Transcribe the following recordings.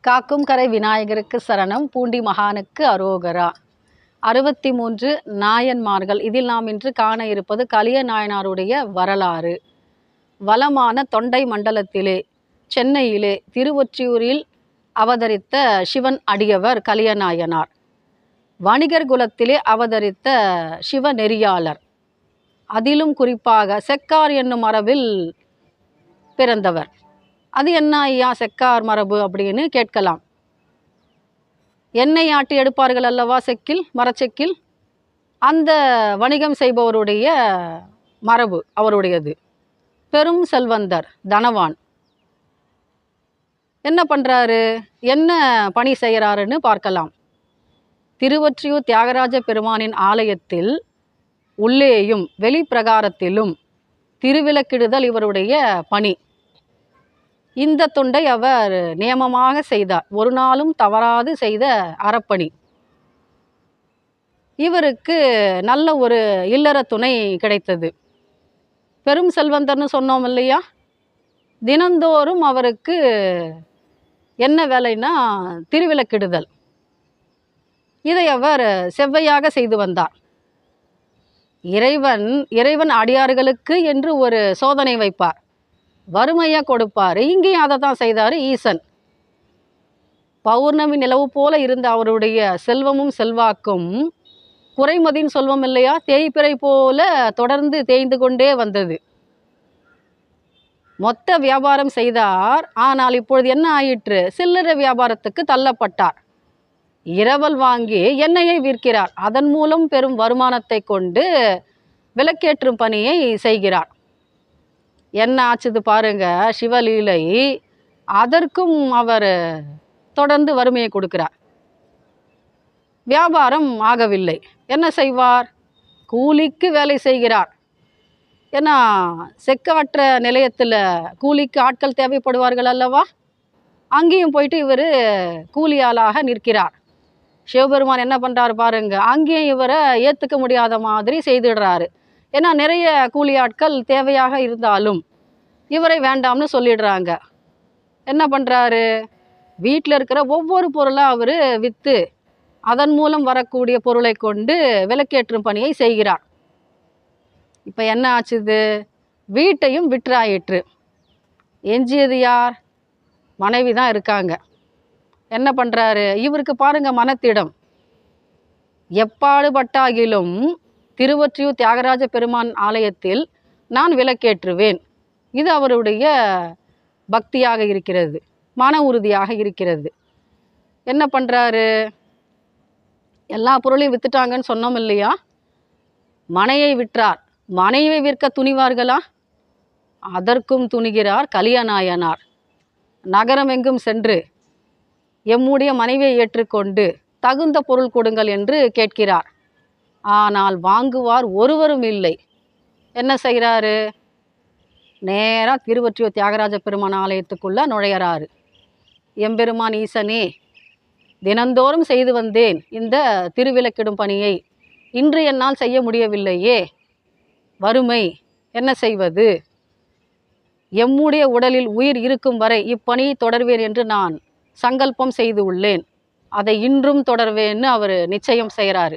காக்கும் கரை விநாயகருக்கு சரணம் பூண்டி மகானுக்கு அரோகரா. அறுபத்தி மூன்று நாயன்மார்கள். இதில் நாம் இன்று காண இருப்பது கலிய நாயனாருடைய வரலாறு. வளமான தொண்டை மண்டலத்திலே சென்னையிலே திருவொற்றியூரில் அவதரித்த சிவன் அடியவர் கலியநாயனார் வணிகர் குலத்திலே அவதரித்த சிவநெறியாளர் அதிலும் குறிப்பாக செக்கார் என்னும் மரபில் பிறந்தவர். அது என்ன ஐயா செக்கார் மரபு அப்படின்னு கேட்கலாம். எண்ணெய் ஆட்டி எடுப்பார்கள் அல்லவா செக்கில் மரச்செக்கில்? அந்த வணிகம் செய்பவருடைய மரபு அவருடையது. பெரும் செல்வந்தர் தனவான். என்ன பண்ணுறாரு என்ன பணி செய்கிறாருன்னு பார்க்கலாம். திருவொற்றியூர் தியாகராஜ பெருமானின் ஆலயத்தில் உள்ளேயும் வெளிப்பிரகாரத்திலும் திருவிளக்கிடுதல் இவருடைய பணி. இந்த தொண்டை அவர் நியமமாக செய்தார். ஒரு நாளும் தவறாது செய்த அறப்பணி. இவருக்கு நல்ல ஒரு இல்லற துணை கிடைத்தது. பெரும் செல்வந்தர்னு சொன்னோம் இல்லையா? தினந்தோறும் அவருக்கு என்ன வேலைன்னா திருவிளக்கிடுதல். இதை அவர் செவ்வையாக செய்து வந்தார். இறைவன் இறைவன் அடியார்களுக்கு என்று ஒரு சோதனை வைப்பார். வறுமையாக கொடுப்பார். இங்கேயும் அதை தான் செய்தார் ஈசன். பௌர்ணமி நிலவு போல இருந்த அவருடைய செல்வமும் செல்வாக்கும் குறைமதின்னு செல்வம் இல்லையா? தேய்பிறை போல தொடர்ந்து தேய்ந்து கொண்டே வந்தது. மொத்த வியாபாரம் செய்தார். ஆனால் இப்பொழுது என்ன ஆயிற்று? சில்லறை வியாபாரத்துக்கு தள்ளப்பட்டார். இரவல் வாங்கி எண்ணெயை விற்கிறார். அதன் மூலம் பெரும் வருமானத்தை கொண்டு விளக்கேற்றும் பணியை செய்கிறார். என்ன ஆச்சுது பாருங்க சிவலீலை அதற்கும் அவர் தொடர்ந்து வறுமையை கொடுக்கிறார். வியாபாரம் ஆகவில்லை. என்ன செய்வார்? கூலிக்கு வேலை செய்கிறார். ஏன்னா செக்கவற்ற நிலையத்தில் கூலிக்கு ஆட்கள் தேவைப்படுவார்கள் அல்லவா? அங்கேயும் போயிட்டு இவர் கூலியாளாக நிற்கிறார். சிவபெருமான் என்ன பண்ணுறாரு பாருங்க அங்கேயும் இவரை ஏற்றுக்க முடியாத மாதிரி செய்துடுறாரு. ஏன்னா நிறைய கூலி ஆட்கள் தேவையாக இருந்தாலும் இவரை வேண்டாம்னு சொல்லிடுறாங்க. என்ன பண்ணுறாரு வீட்டில் இருக்கிற ஒவ்வொரு பொருளாக அவர் விற்று அதன் மூலம் வரக்கூடிய பொருளை கொண்டு விளக்கேற்றும் பணியை செய்கிறார். இப்போ என்ன ஆச்சுது? வீட்டையும் விற்றாயிற்று. எஞ்சியது யார்? மனைவி தான் இருக்காங்க. என்ன பண்ணுறாரு இவருக்கு பாருங்கள் மனத்திடம். எப்பாடுபட்டாகிலும் திருவொற்றியூர் தியாகராஜ பெருமான் ஆலயத்தில் நான் விளக்கேற்றுவேன். இது அவருடைய பக்தியாக இருக்கிறது மன உறுதியாக இருக்கிறது. என்ன பண்ணுறாரு எல்லா பொருளையும் வித்துட்டாங்கன்னு சொன்னோம் இல்லையா? மனையை விற்றார். மனைவை விற்க துணிவார்களா? அதற்கும் துணிகிறார் கலியநாயனார் நகரம் எங்கும் சென்று எம்முடைய மனைவியை ஏற்றுக்கொண்டு தகுந்த பொருள் கொடுங்கள் என்று கேட்கிறார். ஆனால் வாங்குவார் ஒருவரும் இல்லை. என்ன செய்கிறாரு? நேராக திருவற்றியூர் தியாகராஜ பெருமான் ஆலயத்துக்குள்ளே நுழையிறாரு. எம்பெருமான் ஈசனே தினந்தோறும் செய்து வந்தேன் இந்த திருவிளக்கிடும் பணியை. இன்று என்னால் செய்ய முடியவில்லையே. வறுமை என்ன செய்வது? எம்முடைய உடலில் உயிர் இருக்கும் வரை இப்பணியை தொடர்வேன் என்று நான் சங்கல்பம் செய்து உள்ளேன். அதை இன்றும் தொடர்வேன்னு அவர் நிச்சயம் செய்கிறாரு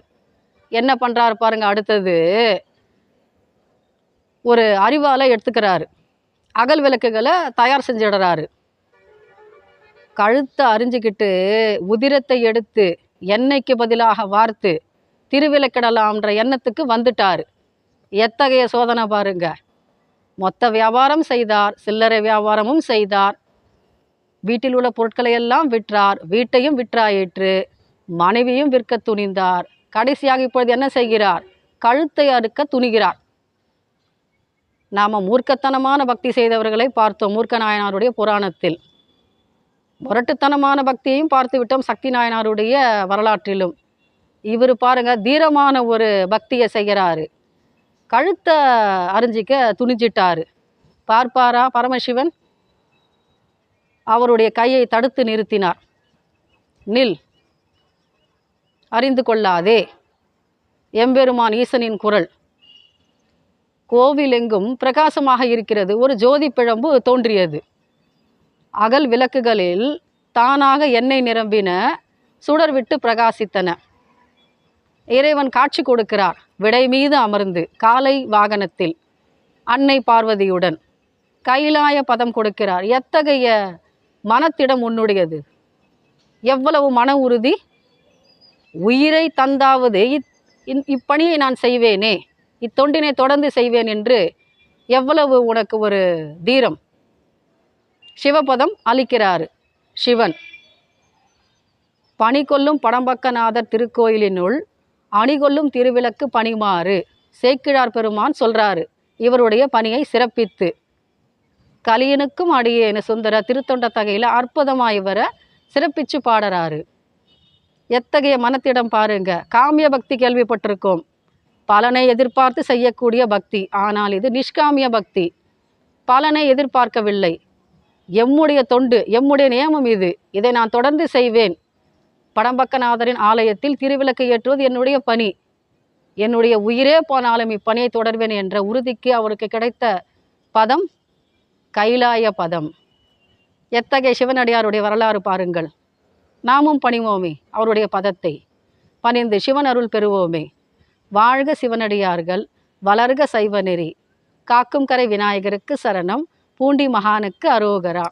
என்ன பண்ணுறாரு பாருங்க அடுத்தது ஒரு அறிவால் எடுத்துக்கிறாரு. அகல் விளக்குகளை தயார் செஞ்சிடுறாரு. கழுத்தை அறிஞ்சிக்கிட்டு உதிரத்தை எடுத்து எண்ணெய்க்கு பதிலாக வார்த்து திருவிளக்கிடலாம்ன்ற எண்ணத்துக்கு வந்துட்டார். எத்தகைய சோதனை பாருங்க. மொத்த வியாபாரம் செய்தார் சில்லறை வியாபாரமும் செய்தார். வீட்டில் உள்ள பொருட்களை எல்லாம் விற்றார் வீட்டையும் விற்றாயிற்று. மனைவியும் விற்க துணிந்தார். கடைசியாக இப்பொழுது என்ன செய்கிறார்? கழுத்தை அறுக்க துணிகிறார். நாம் மூர்க்கத்தனமான பக்தி செய்தவர்களை பார்த்தோம் மூர்க்க நாயனாருடைய புராணத்தில். முரட்டுத்தனமான பக்தியையும் பார்த்து விட்டோம் சக்தி நாயனாருடைய வரலாற்றிலும். இவர் பாருங்கள் தீரமான ஒரு பக்தியை செய்கிறாரு. கழுத்தை அறிஞ்சிக்க துணிஞ்சிட்டாரு. பார்ப்பாரா பரமசிவன்? அவருடைய கையை தடுத்து நிறுத்தினார். நில் அறிந்து கொள்ளாதே. எம்பெருமான் ஈசனின் குரல். கோவில் எங்கும் பிரகாசமாக இருக்கிறது. ஒரு ஜோதி பிழம்பு தோன்றியது. அகல் விளக்குகளில் தானாக எண்ணெய் நிரம்பின சுடர் விட்டு பிரகாசித்தன. இறைவன் காட்சி கொடுக்கிறார். விடை மீது அமர்ந்து காலை வாகனத்தில் அன்னை பார்வதியுடன் கைலாய பதம் கொடுக்கிறார். எத்தகைய மனத்திடம் உன்னுடையது? எவ்வளவு மன உறுதி? உயிரை தந்தாவது இப்பணியை நான் செய்வேனே. இத்தொண்டினை தொடர்ந்து செய்வேன் என்று எவ்வளவு உனக்கு ஒரு தீரம்? சிவபதம் அளிக்கிறாரு சிவன். பணிகொள்ளும் படம்பக்கநாதர் திருக்கோயிலினுள் அணிகொள்ளும் திருவிளக்கு பணிமாறு சேக்கிழார் பெருமான் சொல்றாரு. இவருடைய பணியை சிறப்பித்து. கலியனுக்கும் அடியேனு சுந்தர திருத்தொண்ட தகையில் அற்புதமாக இவரை சிறப்பிச்சு பாடுறாரு. எத்தகைய மனத்திடம் பாருங்க. காமிய பக்தி கேள்விப்பட்டிருக்கோம். பலனை எதிர்பார்த்து செய்யக்கூடிய பக்தி. ஆனால் இது நிஷ்காமிய பக்தி. பலனை எதிர்பார்க்கவில்லை. எம்முடைய தொண்டு எம்முடைய நியமம் இது. இதை நான் தொடர்ந்து செய்வேன். படம்பக்கநாதரின் ஆலயத்தில் திருவிளக்கு ஏற்றுவது என்னுடைய பணி. என்னுடைய உயிரே போனாலும் இப்பணியை தொடர்வேன் என்ற உறுதிக்கு அவருக்கு கிடைத்த பதம் கைலாய பதம். எத்தகைய சிவனடியாருடைய வரலாறு பாருங்கள். நாமும் பணிவோமே அவருடைய பதத்தை. பணிந்து சிவன் அருள் பெறுவோமே. வாழ்க சிவனடியார்கள் வளர்க சைவநெறி. காக்கும் கரை விநாயகருக்கு சரணம் பூண்டி மகானுக்கு அரோகரா.